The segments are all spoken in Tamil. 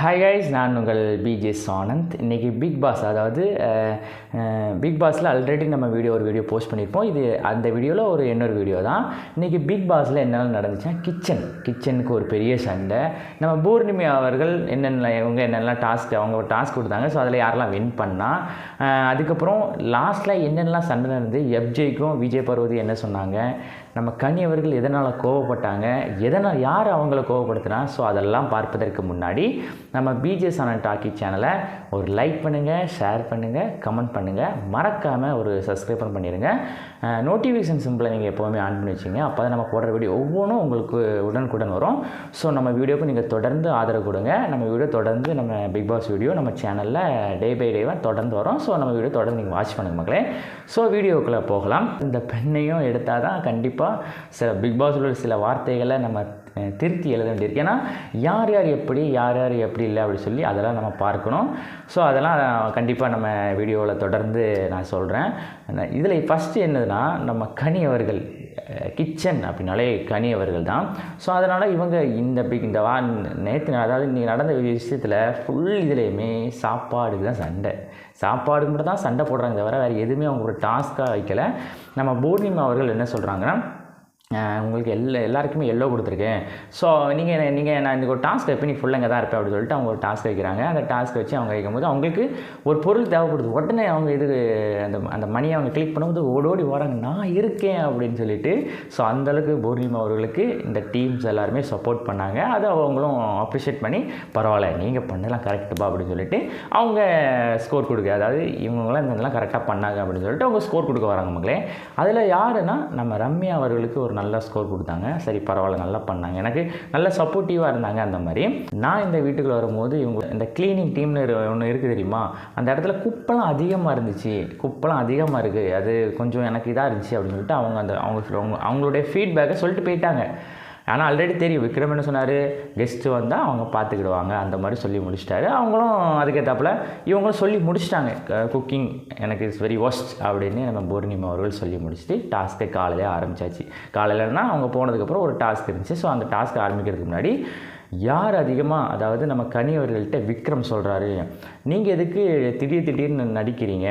ஹாய் கைஸ் நான் உங்கள் பிஜே சானந்த் இன்றைக்கி பிக் பாஸ் அதாவது பிக் பாஸில் ஆல்ரெடி நம்ம வீடியோ ஒரு வீடியோ போஸ்ட் பண்ணியிருப்போம். இது அந்த வீடியோவில் ஒரு இன்னொரு வீடியோ தான். இன்றைக்கி பிக் பாஸில் என்னென்ன நடந்துச்சுன்னா கிச்சன் கிச்சனுக்கு ஒரு பெரிய சண்டை. நம்ம பூர்ணிமி அவர்கள் என்னென்ன இவங்க என்னென்னலாம் டாஸ்க் அவங்க ஒரு டாஸ்க் கொடுத்தாங்க. ஸோ அதில் யாரெல்லாம் வின் பண்ணால் அதுக்கப்புறம் லாஸ்ட்டில் என்னென்னலாம் சண்டை நடந்து எஃப்ஜேக்கும் விஜய் பர்வதி என்ன சொன்னாங்க? நம்ம கனி அவர்கள் எதனால் கோவப்பட்டாங்க? எதனால் யார் அவங்கள கோவப்படுத்தினா? ஸோ அதெல்லாம் பார்ப்பதற்கு முன்னாடி நம்ம பிஜே சனன் டாக்கி சேனலை ஒரு லைக் பண்ணுங்கள் ஷேர் பண்ணுங்கள் கமெண்ட் பண்ணுங்கள் மறக்காமல் ஒரு சப்ஸ்கிரைபர் பண்ணிடுங்க நோட்டிஃபிகேஷன் சிம்பிளை நீங்கள் எப்போவுமே ஆன் பண்ணி வச்சிங்க அப்போ தான் நம்ம போடுற வீடியோ ஒவ்வொன்றும் உங்களுக்கு உடனுக்குடன் வரும். ஸோ நம்ம வீடியோக்கு நீங்கள் தொடர்ந்து ஆதரவு கொடுங்க. நம்ம வீடியோ தொடர்ந்து நம்ம பிக் பாஸ் வீடியோ நம்ம சேனலில் டே பை டேவாக தொடர்ந்து வரும். ஸோ நம்ம வீடியோ தொடர்ந்து நீங்கள் வாட்ச் பண்ணுங்க மக்களே. ஸோ வீடியோக்குள்ளே போகலாம். இந்த பெண்ணையும் எடுத்தால் தான் கண்டிப்பாக சில பிக் பாஸில் உள்ள சில வார்த்தைகளை நம்ம திருத்தி எழுத வேண்டியிருக்கு. ஏன்னா யார் யார் எப்படி யார் யார் எப்படி இல்லை அப்படி சொல்லி அதெல்லாம் நம்ம பார்க்கணும். ஸோ அதெல்லாம் கண்டிப்பாக நம்ம வீடியோவில் தொடர்ந்து நான் சொல்கிறேன் இதில் ஃபஸ்ட்டு என்னதுன்னா நம்ம கனி அவர்கள் கிச்சன் அப்படின்னாலே கனி அவர்கள் தான். ஸோ அதனால் இவங்க இந்த பிக் இந்த வா நேற்று அதாவது இன்றைக்கி நடந்த விஷயத்தில் ஃபுல் இதுலேயுமே சாப்பாடுக்கு தான் சண்டை. சாப்பாடுக்கு மட்டும் தான் சண்டை போடுறாங்க தவிர வேறு எதுவுமே அவங்க ஒரு டாஸ்க்காக வைக்கல. நம்ம பூர்ணிமா அவர்கள் என்ன சொல்கிறாங்கன்னா உங்களுக்கு எல்லா எல்லாருக்குமே எல்லோ கொடுத்துருக்கேன். ஸோ நீங்கள் நீங்கள் நான் இந்த ஒரு டாஸ்க் வைப்பேன் நீ ஃபுல்லாக இங்கே தான் இருப்பேன் அப்படின்னு சொல்லிட்டு அவங்க ஒரு டாஸ்க் வைக்கிறாங்க. அந்த டாஸ்க் வச்சு அவங்க வைக்கும்போது அவங்களுக்கு ஒரு பொருள் தேவைப்படுது. உடனே அவங்க இது அந்த அந்த மணியை அவங்க கிளிக் பண்ணும்போது ஓடி ஓடி வராங்க. நான் இருக்கேன் அப்படின்னு சொல்லிட்டு ஸோ அந்தளவுக்கு பூர்ணிமா அவர்களுக்கு இந்த டீம்ஸ் எல்லாருமே சப்போர்ட் பண்ணாங்க. அதை அவங்களும் அப்ரிஷியேட் பண்ணி பரவாயில்ல நீங்கள் பண்ணலாம் கரெக்டுப்பா அப்படின்னு சொல்லிட்டு அவங்க ஸ்கோர் கொடுக்க அதாவது இவங்களாம் இதெல்லாம் கரெக்டாக பண்ணாங்க அப்படின்னு சொல்லிட்டு அவங்க ஸ்கோர் கொடுக்க வராங்க மக்களே. அதில் யாருன்னா நம்ம ரம்யா அவர்களுக்கு ஒரு நல்ல ஸ்கோர் கொடுத்தாங்க. சரி பரவாயில்ல நல்லா பண்ணாங்க. எனக்கு நல்ல சப்போர்ட்டிவாக இருந்தாங்க அந்த மாதிரி. நான் இந்த வீட்டுக்குள்ள வரும்போது இவங்க இந்த க்ளீனிங் டீம்னு ஒன்று இருக்குது தெரியுமா? அந்த இடத்துல குப்பெல்லாம் அதிகமாக இருந்துச்சு. குப்பெல்லாம் அதிகமாக இருக்குது அது கொஞ்சம் எனக்கு இதாக இருந்துச்சு அப்படின்னு சொல்லிட்டு அவங்க அந்த அவங்க அவங்க- அவங்களுடைய ஃபீட்பேக்கை சொல்லிட்டு போயிட்டாங்க. ஆனால் ஆல்ரெடி தெரியும். விக்ரம் என்ன சொன்னார்? கெஸ்ட்டு வந்தால் அவங்க பார்த்துக்கிடுவாங்க அந்த மாதிரி சொல்லி முடிச்சிட்டாரு. அவங்களும் அதுக்கேற்றாப்புல இவங்களும் சொல்லி முடிச்சிட்டாங்க. குக்கிங் எனக்கு இட்ஸ் வெரி ஒஸ்ட் அப்படின்னு நம்ம பூர்ணிமா அவர்கள் சொல்லி முடிச்சுட்டு டாஸ்க்கை காலையிலே ஆரம்பிச்சாச்சு. காலையிலன்னா அவங்க போனதுக்கப்புறம் ஒரு டாஸ்க் இருந்துச்சு. ஸோ அந்த டாஸ்க் ஆரம்பிக்கிறதுக்கு முன்னாடி யார் அதிகமாக அதாவது நம்ம கனி அவர்கள்ட்ட விக்ரம் சொல்கிறாரு நீங்கள் எதுக்கு திடீர் திடீர்னு நடிக்கிறீங்க?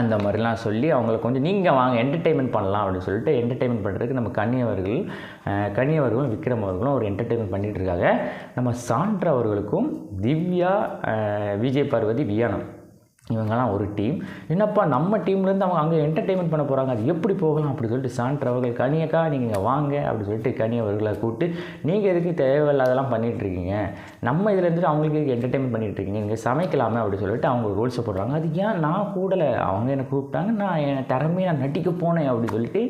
அந்த மாதிரிலாம் சொல்லி அவங்கள கொஞ்சம் நீங்கள் வாங்க என்டர்டெயின்மெண்ட் பண்ணலாம் அப்படின்னு சொல்லிட்டு என்டர்டெயின்மெண்ட் பண்ணுறதுக்கு நம்ம கன்னியவர்கள் அவர்கள் விக்ரம் அவர்களும் ஒரு என்டர்டெயின்மெண்ட் பண்ணிகிட்டு இருக்காங்க. நம்ம சான்ற அவர்களுக்கும் திவ்யா விஜய் பார்வதி வியானம். இவங்கெல்லாம் ஒரு டீம் என்னப்பா நம்ம டீம்லேருந்து அவங்க அங்கே என்டர்டெயின்மெண்ட் பண்ண போகிறாங்க அது எப்படி போகலாம்? அப்படி சொல்லிட்டு சான்ற அவர்கள் கனியக்கா நீங்கள் இங்கே வாங்க அப்படி சொல்லிட்டு கனி அவர்களை கூப்பிட்டு நீங்கள் எதுக்கு தேவையில்லாதெல்லாம் பண்ணிகிட்ருக்கீங்க நம்ம இதில் இருந்துட்டு அவங்களுக்கு எதுக்கு என்டர்டெயின்மெண்ட் பண்ணிகிட்ருக்கீங்க நீங்கள் சமைக்கலாமே அப்படி சொல்லிட்டு அவங்க ரூல்ஸை போடுறாங்க. அது ஏன் நான் கூடலை? அவங்க என்னை கூப்பிட்டாங்க நான் என் திறமையை நான் நட்டிக்க போனேன் அப்படி சொல்லிட்டு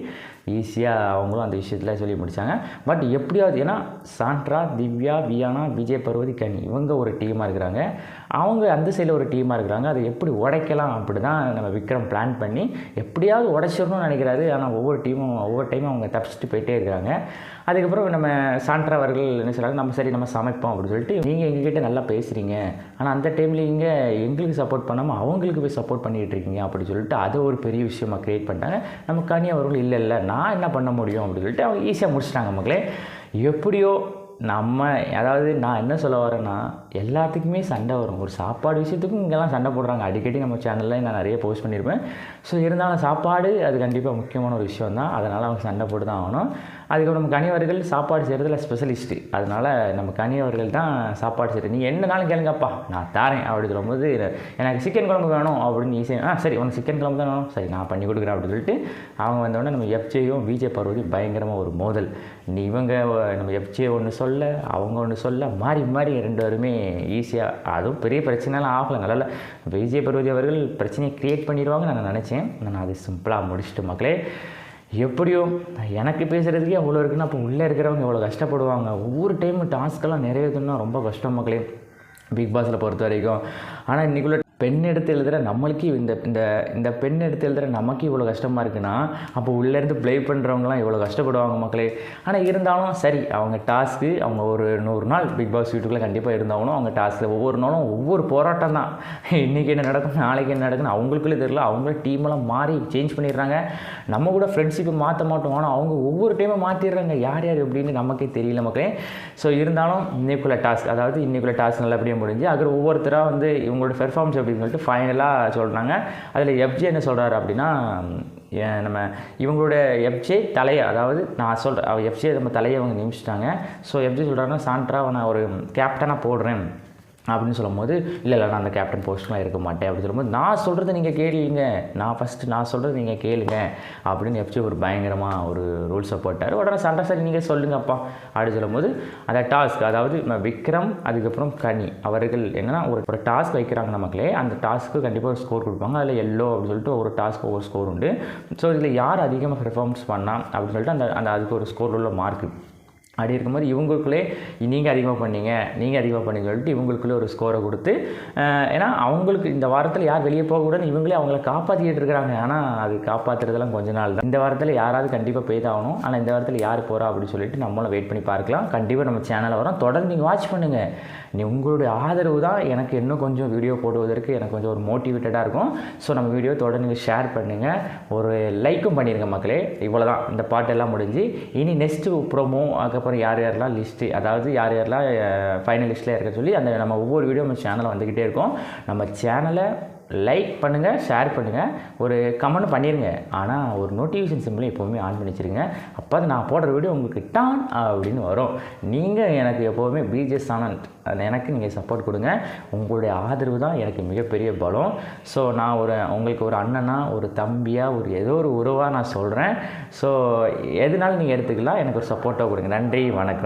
ஈஸியாக அவங்களும் அந்த விஷயத்தில் சொல்லி முடித்தாங்க பட் எப்படியாவது ஏன்னா சாண்ட்ரா திவ்யா வியானா விஜய் பர்வதி கனி இவங்க ஒரு டீமாக இருக்கிறாங்க. அவங்க அந்த சைடில் ஒரு டீமாக இருக்கிறாங்க. அதை எப்படி உடைக்கலாம் அப்படி தான் நம்ம விக்ரம் பிளான் பண்ணி எப்படியாவது உடைச்சிடணும்னு நினைக்கிறாரு. ஆனால் ஒவ்வொரு டீமும் ஒவ்வொரு டைமும் அவங்க தப்பிச்சுட்டு போயிட்டே இருக்காங்க அதுக்கப்புறம் நம்ம சாண்ட்ரா அவர்கள் என்ன சொல்கிறாங்க நம்ம சரி நம்ம சமைப்போம் அப்படின்னு சொல்லிட்டு நீங்கள் எங்ககிட்ட நல்லா பேசுகிறீங்க ஆனால் அந்த டைமில் இங்கே எங்களுக்கு சப்போர்ட் பண்ணாமல் அவங்களுக்கு போய் சப்போர்ட் பண்ணிகிட்டு இருக்கீங்க அப்படி சொல்லிட்டு அதை ஒரு பெரிய விஷயமாக க்ரியேட் பண்ணிட்டாங்க. நம்ம கனி அவர்கள் இல்லை இல்லை நான் என்ன பண்ண முடியும் அப்படின்னு சொல்லிட்டு அவங்க ஈஸியாக முடிச்சிட்டாங்க மக்களே. எப்படியோ நம்ம அதாவது நான் என்ன சொல்ல வரேன்னா எல்லாத்துக்குமே சண்டை வரும். ஒரு சாப்பாடு விஷயத்துக்கும் இங்கெல்லாம் சண்டை போடுறாங்க. அடிக்கடி நம்ம சேனலில் நான் நிறைய போஸ்ட் பண்ணியிருப்பேன். ஸோ இருந்தாலும் சாப்பாடு அது கண்டிப்பாக முக்கியமான ஒரு விஷயம் தான். அதனால் அவங்க சண்டை போட்டு தான் ஆகணும். அதுக்கப்புறம் நம்ம கனியவர்கள் சாப்பாடு செய்கிறதுல ஸ்பெஷலிஸ்ட்டு அதனால் நம்ம கனியவர்கள் தான் சாப்பாடு செய்கிறது நீங்கள் என்னனாலும் கேளுங்கப்பா. நான் தாரேன். அப்படி சொல்லும்போது எனக்கு சிக்கன் குழம்பு வேணும் அப்படின்னு ஈஸியாக ஆ சரி உனக்கு சிக்கன் குழம்பு தான் வேணும். சரி நான் பண்ணி கொடுக்குறேன் அப்படின்னு சொல்லிட்டு அவங்க வந்தோடனே நம்ம எஃப்ஜேயும் விஜே பார்வதி பயங்கரமாக ஒரு மோதல். நீ இவங்க நம்ம எஃப்ஜே ஒன்று சொல்ல அவங்க ஒன்று சொல்ல மாறி மாறி ரெண்டு பேருமே ஈஸியாக அதுவும் பெரிய பிரச்சனைலாம் ஆகலை. நல்லா விஜய் பருவதி அவர்கள் பிரச்சனையை க்ரியேட் பண்ணிடுவாங்க நான் நினச்சேன். நான் அது சிம்பிளாக முடிச்சுட்டு மக்களே எப்படியோ எனக்கு பேசுகிறதுக்கே அவ்வளோ இருக்குன்னா அப்போ உள்ளே இருக்கிறவங்க எவ்வளோ கஷ்டப்படுவாங்க? ஒவ்வொரு டைமும் டாஸ்க்கெல்லாம் நிறைவேற்றணும்னா ரொம்ப கஷ்டம் மக்களே. பிக் பாஸில் பொறுத்த வரைக்கும் ஆனால் இன்றைக்குள்ள பெண் எடுத்து எழுதுகிற நம்மளுக்கே இந்த இந்த இந்த பெண் எடுத்து எழுதுகிற நமக்கு இவ்வளோ கஷ்டமாக இருக்குன்னா அப்போ உள்ளேருந்து ப்ளே பண்ணுறவங்களாம் இவ்வளோ கஷ்டப்படுவாங்க மக்களே. ஆனால் இருந்தாலும் சரி அவங்க டாஸ்க்கு அவங்க ஒரு நூறு நாள் பிக் பாஸ் வீட்டுக்குள்ளே கண்டிப்பாக இருந்தாலும் அவங்க டாஸ்க்கு ஒவ்வொரு நாளும் ஒவ்வொரு போராட்டம் தான். இன்றைக்கி என்ன நடக்கும் நாளைக்கு என்ன நடக்குன்னு அவங்களுக்குள்ளே தெரியல. அவங்களே டீமெல்லாம் மாறி சேஞ்ச் பண்ணிடுறாங்க. நம்ம கூட ஃப்ரெண்ட்ஷிப்பை மாற்ற மாட்டோம். ஆனால் அவங்க ஒவ்வொரு டைமும் மாற்றிடுறாங்க யார் யார் எப்படின்னு நமக்கே தெரியல மக்களே. ஸோ இருந்தாலும் இன்னைக்குள்ளே டாஸ்க் அதாவது இன்னைக்குள்ள டாஸ்க் நல்லபடியாக முடிஞ்சு அதில் ஒவ்வொருத்தராக வந்து இவங்களோட பெர்ஃபார்மன்ஸ் அப்படின்னு சொல்லிட்டு ஃபைனலாக சொல்கிறாங்க அதில் எஃப்ஜே என்ன சொல்கிறாரு அப்படின்னா நம்ம இவங்களோட எஃப்ஜே தலையை அதாவது நான் சொல்கிறேன் எஃப்ஜே நம்ம தலையை அவங்க நிமிச்சிட்டாங்க ஸோ எஃப்ஜே சொல்கிறாருன்னா சாண்ட்ராவை நான் ஒரு கேப்டனாக போடுறேன். அப்படின்னு சொல்லும்போது இல்லை இல்லை நான் அந்த கேப்டன் போஸ்ட்லாம் இருக்க மாட்டேன். அப்படின்னு சொல்லும்போது நான் சொல்கிறத நீங்கள் கேளுங்க. நான் ஃபஸ்ட்டு நான் சொல்கிறத நீங்கள் கேளுங்க. அப்படின்னு எப்படி ஒரு பயங்கரமாக ஒரு ரூல்ஸை போட்டார். உடனே சண்டை சரி நீங்கள் சொல்லுங்கப்பா. அப்படின்னு சொல்லும்போது அந்த டாஸ்க் அதாவது நம்ம விக்ரம் அதுக்கப்புறம் கனி அவர்கள் என்னன்னா ஒரு ஒரு டாஸ்க் வைக்கிறாங்க நமக்களே அந்த டாஸ்க்கு கண்டிப்பாக ஒரு ஸ்கோர் கொடுப்பாங்க. அதில் எல்லோ அப்படின்னு சொல்லிட்டு ஒரு டாஸ்க்கு ஒரு ஸ்கோர் உண்டு. ஸோ இதில் யார் அதிகமாக பெர்ஃபார்மன்ஸ் பண்ணால் அப்படின்னு சொல்லிட்டு அந்த அந்த அதுக்கு ஒரு ஸ்கோர் உள்ள மார்க்கு அப்படி இருக்கும்போது இவங்களுக்குள்ளே நீங்கள் அதிகமாக பண்ணீங்க நீங்கள் அதிகமாக பண்ணீங்க சொல்லிட்டு இவங்களுக்குள்ளே ஒரு ஸ்கோரை கொடுத்து ஏன்னா அவங்களுக்கு இந்த வாரத்தில் யார் வெளியே போகக்கூடாதுன்னு இவங்களே அவங்கள காப்பாற்றிக்கிட்டு இருக்கிறாங்க. ஆனால் அது காப்பாற்றுறதெல்லாம் கொஞ்ச நாள் தான். இந்த வாரத்தில் யாராவது கண்டிப்பாக போய் தான் ஆகணும். ஆனால் இந்த வாரத்தில் யார் போகிறா அப்படின்னு சொல்லிட்டு நம்மளும் வெயிட் பண்ணி பார்க்கலாம். கண்டிப்பாக நம்ம சேனலில் வரோம். தொடர்ந்து நீங்கள் வாட்ச் பண்ணுங்கள் நீ உங்களுடைய ஆதரவு தான் எனக்கு இன்னும் கொஞ்சம் வீடியோ போடுவதற்கு எனக்கு கொஞ்சம் ஒரு மோட்டிவேட்டடாக இருக்கும். ஸோ நம்ம வீடியோ தொடர்ந்து நீங்கள் ஷேர் பண்ணுங்கள் ஒரு லைக்கும் பண்ணிடுங்க மக்களே. இவ்வளோ தான் இந்த பாட்டெல்லாம் முடிஞ்சு இனி நெக்ஸ்ட்டு ப்ரோமோ அதுக்கப்புறம் யார் யாரெல்லாம் லிஸ்ட்டு அதாவது யார் யாரெல்லாம் ஃபைனல் லிஸ்ட்டில் இருக்க சொல்லி அந்த நம்ம ஒவ்வொரு வீடியோ நம்ம சேனலில் வந்துக்கிட்டே இருக்கோம். நம்ம சேனலை லைக் பண்ணுங்கள் ஷேர் பண்ணுங்கள் ஒரு கமெண்ட் பண்ணிடுங்க ஆனால் ஒரு நோட்டிஃபிகேஷன் சிம்பிளும் எப்போவுமே ஆன் பண்ணி வச்சிருங்க. அப்போ நான் போடுற வீடியோ உங்களுக்கு டான் அப்படின்னு வரும். நீங்கள் எனக்கு எப்போவுமே பிஜே ஆனந்த் அது எனக்கு நீங்கள் சப்போர்ட் கொடுங்க. உங்களுடைய ஆதரவு தான் எனக்கு மிகப்பெரிய பலம். ஸோ நான் ஒரு உங்களுக்கு ஒரு அண்ணனா ஒரு தம்பியாக ஒரு ஏதோ ஒரு உறவாக நான் சொல்கிறேன் ஸோ எதுனாலும் நீங்கள் எடுத்துக்கலாம். எனக்கு ஒரு சப்போர்ட்டாக கொடுங்க. நன்றி வணக்கம்.